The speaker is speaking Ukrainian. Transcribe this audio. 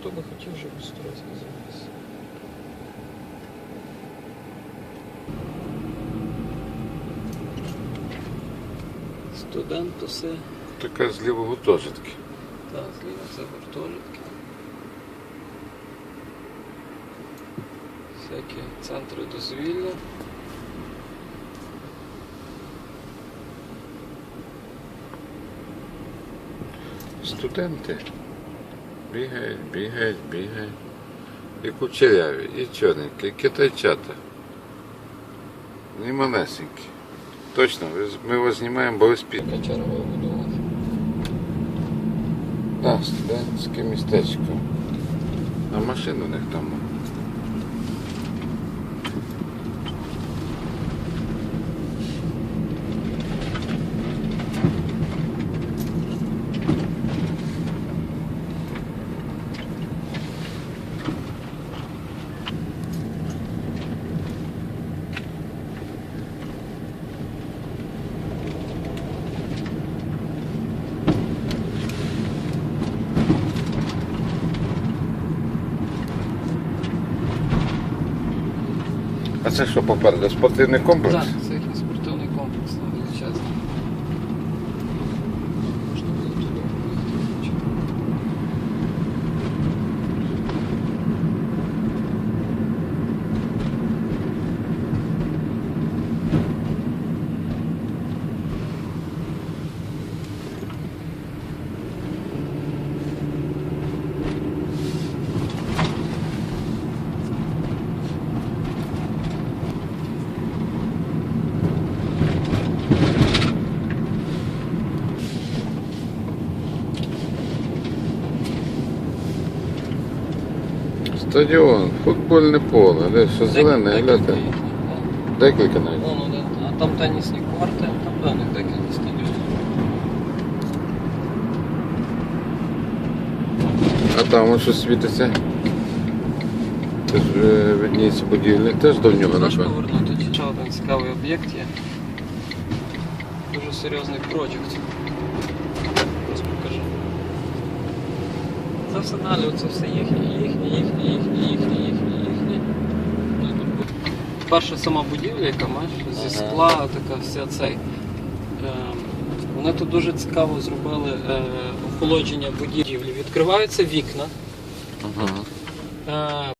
хто би хотів, щоб Острозький займався. Студентуси, Така зліва гуртожитки. так, зліва це гуртожитки. Всякі центри дозвілля. Студенти бігають, бігають, бігають. І кучеряві, і чорненькі, і китайчата. І малесенькі. Точно, ми його знімаємо, бо ви спіть. Так, студентське містечко. А машин у них там. А це що попереду? Спортивний комплекс? Так, це їхній спортивний комплекс там величезний. Можна було туди поїхати. Стадіон, футбольне поле, де що зелене, гляньте. Декілька навіть. Вон один, а там тенісні корти, там певних декілька стадіонів. А там ось що світиться. Теж е, видніється будівля. Теж до нього Знаєш, напевно. повернути ще один цікавий об'єкт є. Дуже серйозний проєкт. Ось покажу. Це все далі, оце все їхнє, їхнє, їхнє, їхнє, їхнє. Ну, і тут буде. Перша сама будівля, яка маєш, зі скла, така вся цей. Ем, Вони тут дуже цікаво зробили е, охолодження будівлі. Відкриваються вікна. Е,